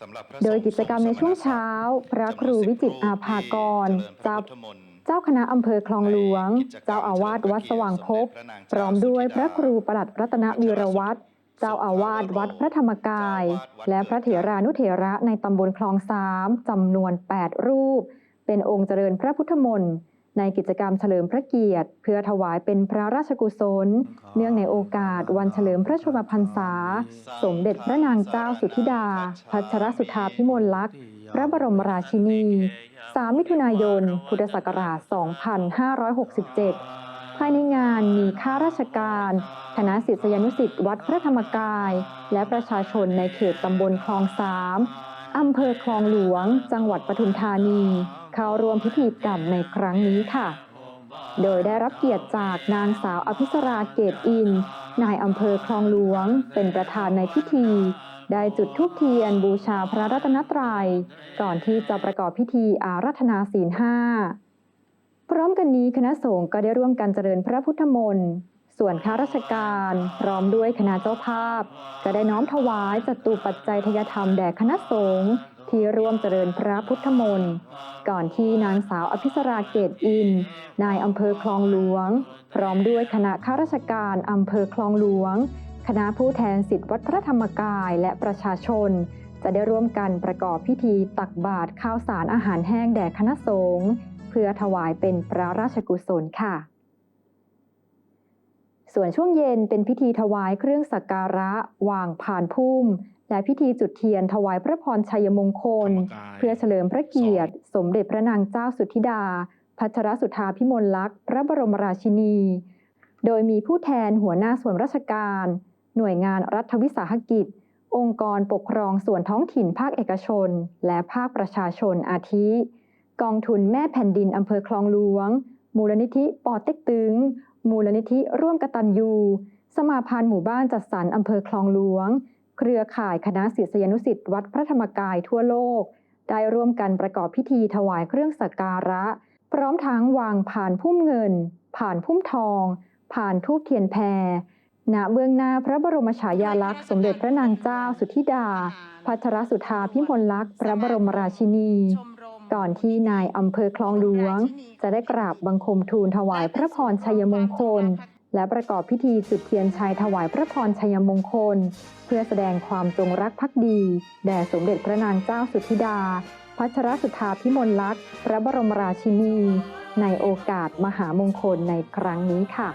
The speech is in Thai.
สำหรับพระโดยกิจกรรมในช่วงเช้า พระครูวิจิตรอาภากรเจ้าเจ้าคณะอำเภอคลองหลวง เจ้าอาวาสวัดสว่างภพพร้อมด้วยพระครูประหลัดรัตนวีรวัตรเจ้าอาวาสวัดพระธรรมกาย และพระเถรานุเถระในตำบลคลองสามจำนวน 8 รูป เป็นองค์เจริญพระพุทธมนต์ ในกิจกรรมเฉลิมพระเกียรติ เพื่อถวายเป็นพระราชกุศล เนื่องในโอกาสวันเฉลิมพระชนมพรรษา สมเด็จพระนางเจ้าสุธิดา พัชรสุธาพิมลลักษณ์ พระบรมราชินี 3 มิถุนายน พุทธศักราช 2567ภายในงานมีข้าราชการ คณะศิษยานุศิษย์วัดพระธรรมกาย และประชาชนในเขตตำบลคลองสาม อำเภอคลองหลวง จังหวัดปทุมธานี เข้าร่วมพิธีกรรมในครั้งนี้ค่ะ โดยได้รับเกียรติจากนางสาวอภิสราเกตอิน นายอำเภอคลองหลวง เป็นประธานในพิธี ได้จุดธูปเทียนบูชาพระรัตนตรัย ก่อนที่จะประกอบพิธีอาราธนาศีลห้าพร้อมกันนี้คณะสงฆ์ก็ได้ร่วมกันเจริญพระพุทธมนต์ ส่วนข้าราชการพร้อมด้วยคณะเจ้าภาพก็ได้น้อมถวายจตุปัจจัยทยธรรมแด่คณะสงฆ์ที่ร่วมเจริญพระพุทธมนต์ก่อนที่นางสาวอภิสราเกตอิน นายอำเภอคลองหลวง พร้อมด้วยคณะข้าราชการอำเภอคลองหลวง คณะผู้แทนสิทธิวัดพระธรรมกายและประชาชน จะได้ร่วมกันประกอบพิธีตักบาตรข้าวสารอาหารแห้งแด่คณะสงฆ์เพื่อถวายเป็นพระราชกุศลค่ะ ส่วนช่วงเย็นเป็นพิธีถวายเครื่องสักการะ วางผ่านพุ่ม และพิธีจุดเทียนถวายพระพรชัยมงคล เพื่อเฉลิมพระเกียรติ สมเด็จพระนางเจ้าสุธิดา พัชรสุธาพิมลลักษณ์พระบรมราชินี โดยมีผู้แทนหัวหน้าส่วนราชการ หน่วยงานรัฐวิสาหกิจ องค์กรปกครองส่วนท้องถิ่นภาคเอกชน และภาคประชาชนอาทิ กองทุนแม่แผ่นดินอำเภอคลองหลวง มูลนิธิปอเต็กตึง มูลนิธิร่วมกตัญญู สมาพันธ์หมู่บ้านจัดสรรอำเภอคลองหลวง เครือข่ายคณะศิษยานุศิษย์วัดพระธรรมกายทั่วโลก ได้ร่วมกันประกอบพิธีถวายเครื่องสักการะ พร้อมทั้งวางผ่านพุ่มเงิน ผ่านพุ่มทอง ผ่านทูบเทียนแพรณเบื้องหน้าพระบรมฉายาลักษณ์สมเด็จพระนางเจ้าสุธิดา พัชรสุธาพิมลลักษณ์พระบรมราชินี ก่อนที่นายอำเภอคลองหลวง จะได้กราบบังคมทูลถวายพระพรชัยมงคล และประกอบพิธีจุดเทียนชัยถวายพระพรชัยมงคล เพื่อแสดงความจงรักภักดี แด่สมเด็จพระนางเจ้าสุธิดา พัชรสุธาพิมลลักษณ์พระบรมราชินี ในโอกาสมหามงคลในครั้งนี้ค่ะ